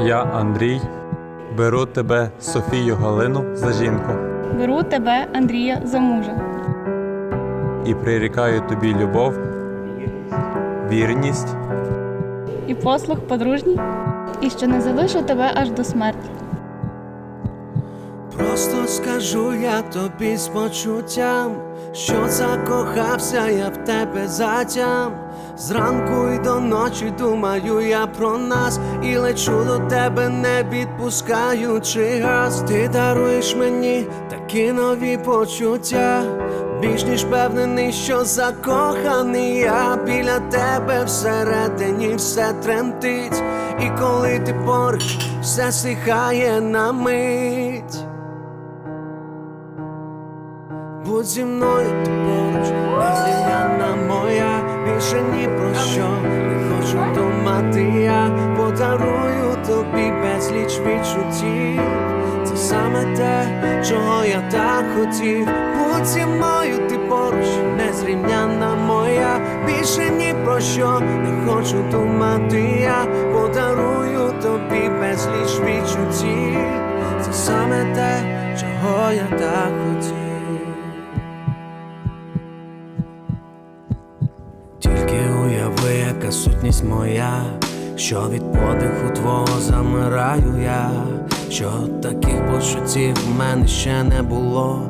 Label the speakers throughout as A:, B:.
A: Я, Андрій, беру тебе, Софію Галину, за жінку
B: Беру тебе, Андрія, за мужа.
A: і прирікаю тобі любов, вірність
B: І послуг подружній, і що не залишу тебе аж до смерті.
C: Просто скажу я тобі з почуттям, що закохався я в тебе затям. Зранку й до ночі думаю я про нас і лечу до тебе, не відпускаючи газ. Ти даруєш мені такі нові почуття. Більш ніж впевнений, що закоханий я біля тебе всередині все тремтить. І коли ти поруч, все стихає на мить. Будь зі мною ти поруч, незвільняна моя, більше ні про що не хочу думати я, подарую тобі безліч відчуттів. Це саме те, чого я так хотів. Будь зі мною ти поруч, незрівняна моя, більше ні про що не хочу думати я, подарую яка сутність моя, що від подиху твого замираю я, що таких почуттів в мене ще не було,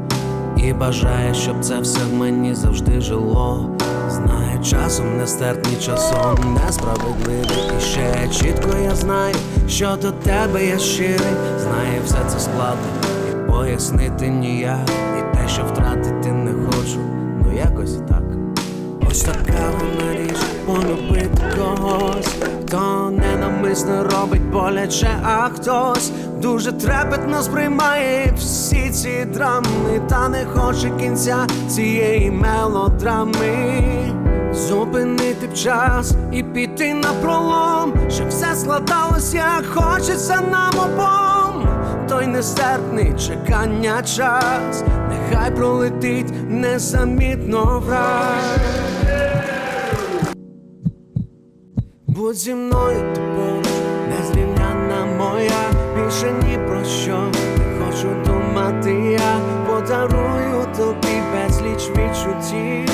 C: і бажає, щоб це все в мені завжди жило. Знає часом нестерпні часом несправедливий І ще чітко я знаю, що до тебе я щирий, знає все це складно і пояснити ніяк, і те, що втратити ненавмисно робить боляче, а хтось дуже трепетно сприймає всі ці драми, та не хоче кінця цієї мелодрами. Зупинити б час і піти на пролом, щоб все складалось, як хочеться нам обом. Той нестерпний чекання час, нехай пролетить незамітно враз. Будь зі мною ти тобі безліч відчуттів.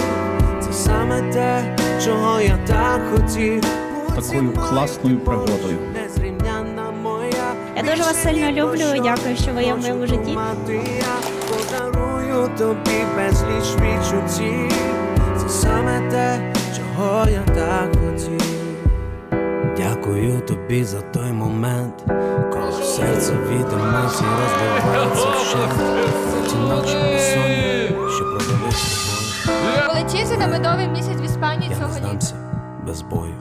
C: Це саме те, чого я так хотів.
D: Такою класною пригодою.
E: Я дуже вас сильно люблю дякую, що ви є в моєму житті.
C: Я подарую тобі безліч відчуттів. Це саме те, чого я так хотів. Дякую тобі за той момент, серце від емоцій розбивається вщент. Ті ночі безсонні, що провели з тобою.
F: Полетів за медовий місяць в Іспанії
C: Я
F: цього літа.
C: здамся без бою.